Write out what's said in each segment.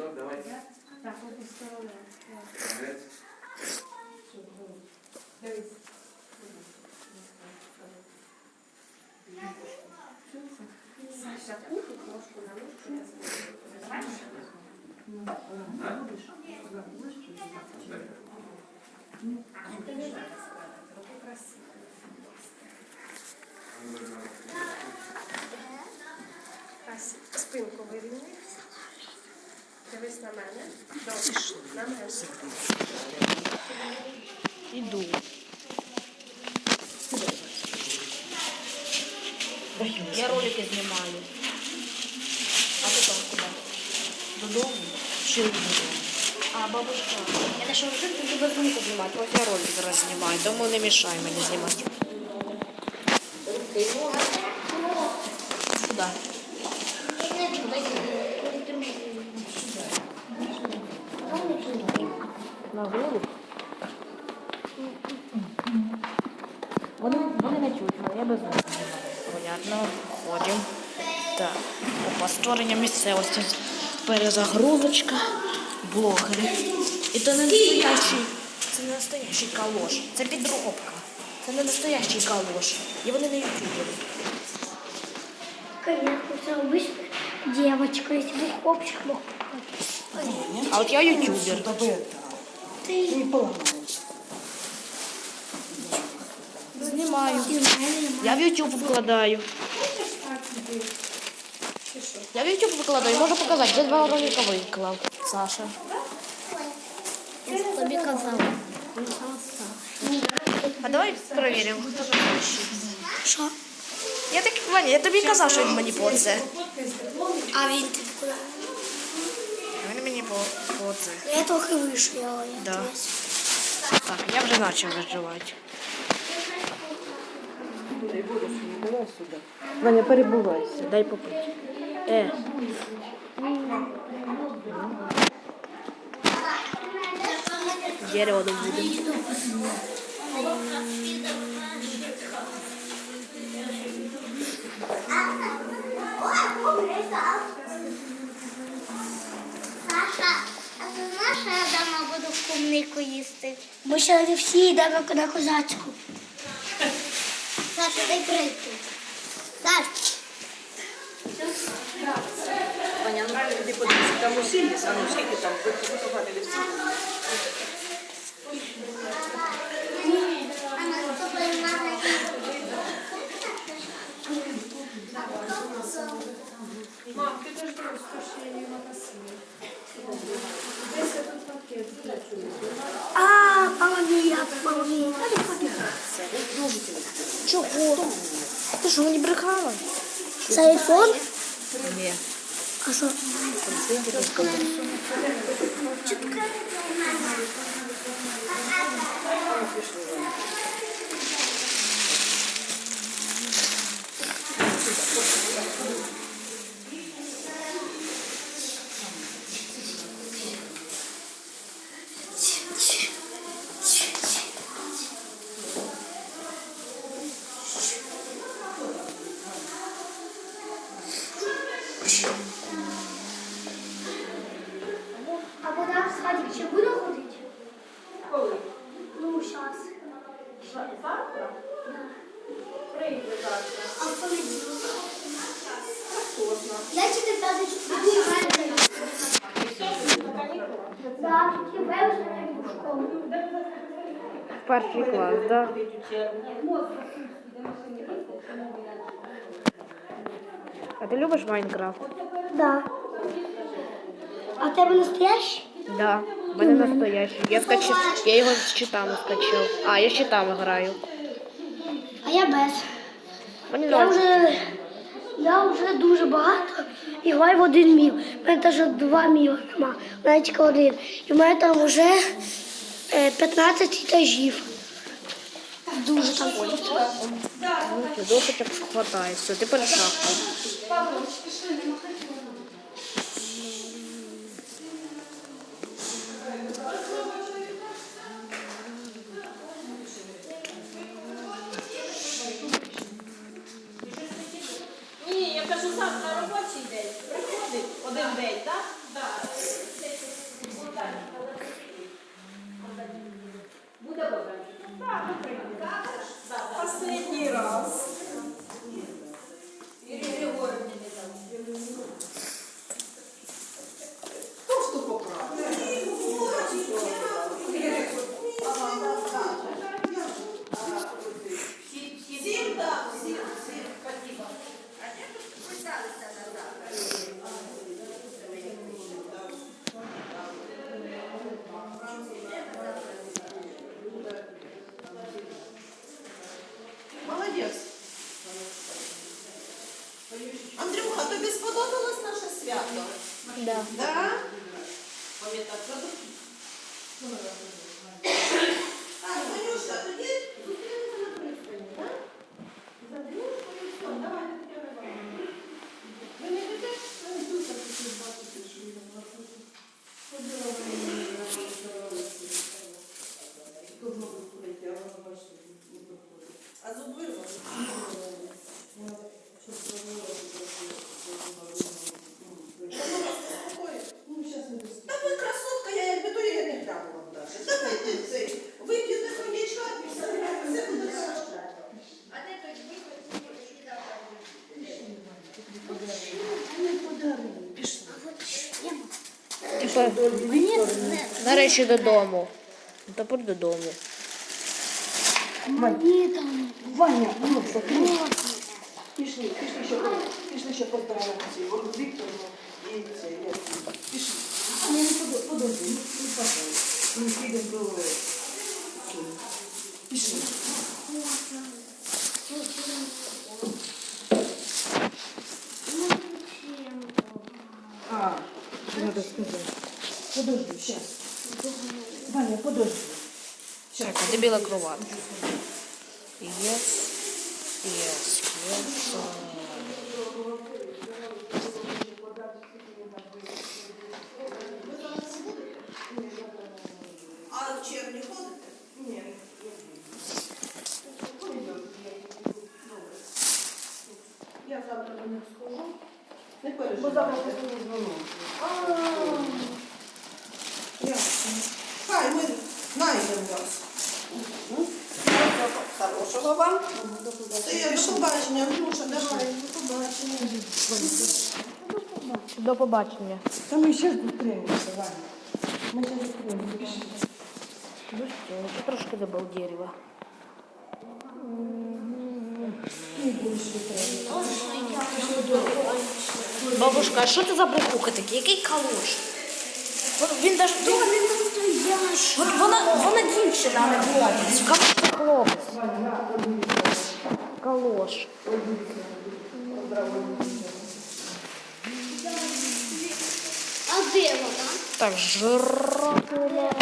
Разок, давай. Так. Молодець. Дивись. Саша, кухню трошку на ложку. А ти не знаєш. На мене. Добре. На мене. Іду. Я ролики знімаю. А ти там куди? Додому? Чи додому? А, бабушка. Я на робити, ти тебе знімати. Ось я ролик зараз знімаю. Тому не мішай мені знімати. Сюди. На голову. Вони, вони не чують, але я без них знімаю. Понятно, ходимо Так, опа, створення місцевості. Перезагрузочка, блогери. І це не настоящий, це не настоящий калош. Це підробка. Це не настоящий калош. І вони не ютубери. Конечно, це обычно девочка, если бы хлопчик мог показать. А от я ютубер. Ты Знімаю. и в мене Я в YouTube вкладаю. Я в YouTube викладаю, можу показати. Вже два ролика виклав. Саша. я ж тобі казала. А давай перевіримо. Що? Я так Ваня, я тобі казав, що він мені по це. А він тобі куди? Він мені по, по це. Я трохи вище, я, я Да. десь. Так, я вже почав виживати. Ваня, перебувайся. Дай попити. Е. Дерево. Саша, буду кумнику їсти? Ми ще не всі йдемо на козацьку. Саша, дай прийти. Саш, Ваня, ну ти подивися, там усі є, а ну скільки там, вихователі всі. а на тобі мама Мам, ти теж просто ще її напасила. Десь тут пакет. А, мама мія, мама мія. Чого? Ти що, мені брехала? Це айфон? Ні. А що? А вона в садик ще буде ходити? Коли? Ну, зараз. Завтра? Прийде завтра. А в понеділок? Поздно. Я тільки п'ятий Да, тільки вивчення в школу. Перший клас, так? А ти любиш Майнкрафт? Да. А в тебе настоящий? Да. У мене настоящий. Я скачав, я його з читами скачав. А, я з читами граю. А я без. Мені Я вже Я вже дуже багато і граю в один міл. У мене теж два міла нема, навіть тільки один. І в мене там вже 15 етажів. Дуже там. Досочок хватає. Все, не махай. Ні, я кажу завтра робочий день. Приходить один день, так? нарешті додому. Тепер додому. Мені там. Ваня, ну що, пішли, пішли ще, пішли ще поздравимося. Ольгу Вікторовну і це, як її. пішли. А, не, не подо- подожди, не, не пахай. Ми підемо до... е, цього. Пішли. А, что надо сказать. Подожди, сейчас. Ваня, подожди. Так, а де біла кроватка? Єс. Єс. Єс. А в червні ходите? Ні. Я завтра до них схожу. Не переживайте. Бо завтра не дзвонок. Хорошого вам. Це я до побачення. Андрюша, давай. До побачення. До побачення. Та ми ще зустрінемося, Ваня. Ми ще зустрінемося. Ну що, я трошки добав дерева. Бабушка, а що це за брехуха такий? Який калош? Вон- Він даже... Вона, вона дівчина, а не хлопець. Калош хлопець. Калош. А де вона? Так, жратула.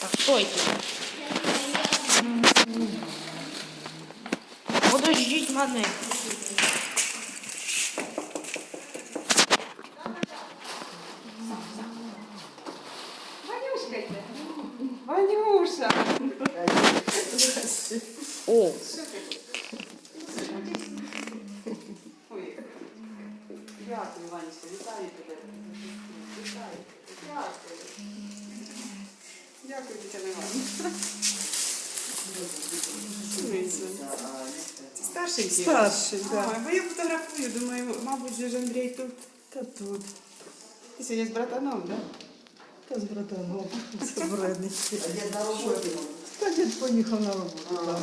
Так, стойте. Подождіть мене. Старший дід? Старший, так. бо я фотографую, думаю, мабуть, же ж Андрій тут. Та тут. Ти сьогодні з братаном, так? Та з братаном. Це вредний. А дід на роботі? Та дід поїхав на роботу.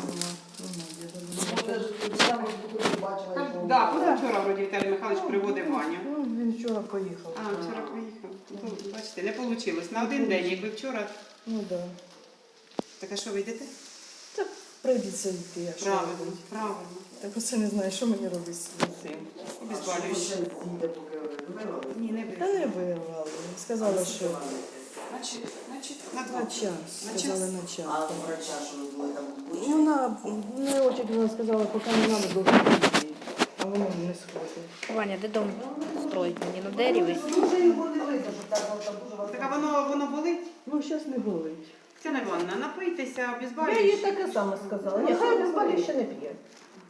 Так, да, позавчора вроді Віталій Михайлович приводив Ваню. Ну, він вчора поїхав. А, вчора поїхав. Ну, бачите, не вийшло. На один день, якби вчора. Ну так. Так а що ви йдете? Та прийдеться йти, а що Правильно, робити? правильно. Так оце не знаю, що мені робити з цим. Обезболююче. Ні, не Та не вирвали. Сказали, що Значить, значить, на на час. На Сказали час? на час. Врача, що ви були там? Не очі вона сказала, поки не треба довго ходити. А воно не сходить. Ваня, де дом строїть мені на дереві? Дуже його не видно, що так. Так а воно, воно болить? Ну, зараз не болить. Тетяна Івановна, напийтеся, Я їй таке саме сказала. Нехай обізбавіть ще не п'є.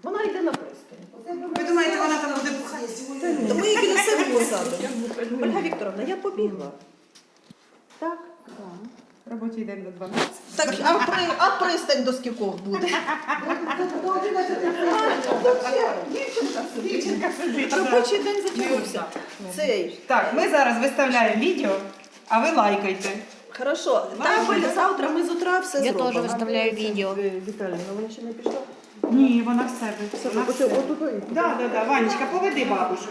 Вона йде на пристань. Ви думаєте, вона там буде бухати? Та ми її на себе посадимо. Ольга Вікторовна, я побігла. Так? Робочий день до 12. Так, а, при, а пристань до скількох буде? Дівчинка сидить. Робочий день затягнувся. Цей. Так, ми зараз виставляємо відео, а ви лайкайте. Хорошо. Так, Оля, завтра ми з утра все Я зробимо. теж виставляю відео. Віталіна, вона ще не пішла. Ні, вона в себе. Вона в себе. Да, да, да. Ванечка, поведи бабушку.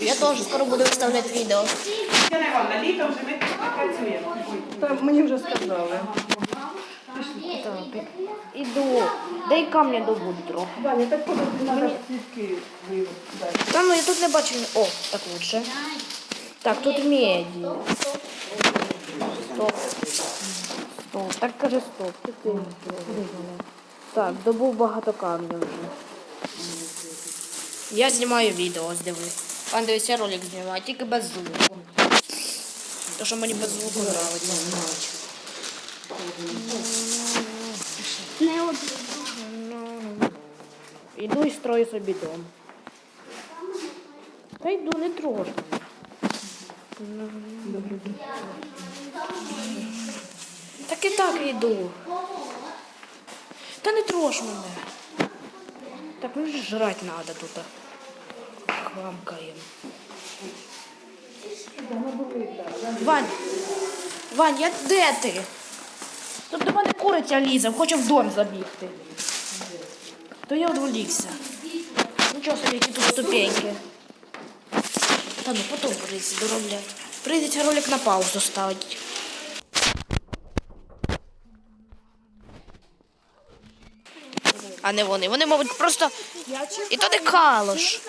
Я теж скоро буду виставляти відео. Тетяна Івановна, літом вже ми працюємо. Та мені вже сказали. Так, іду. Дай камня добуду трохи. Ваня, так подожди, треба сітки вивести. Та ну я тут не бачу. О, так лучше. Так, тут меді. Стоп. Стоп. Так каже стоп. Куди воно? Так, добув багато камнів вже. Я знімаю відео, ось диви. Пан дивиться ролик знімаю, тільки без звуку. То, що мені без звуку подобається. Не. Іду і строю собі дом. Та йду, не трожу. Так і так йду. Та не трож мене. Так, ну жрать надо тут. Хамкаєм. Вань, Вань, я де ти? Тут до мене куриця лізе, хоче в дом забігти. То я відволікся. Нічого собі, які тут ступеньки. Та ну потім прийдеться доробляти. Прийдеться ролик на паузу ставити. А не вони. Вони, мабуть, просто. І то не калош.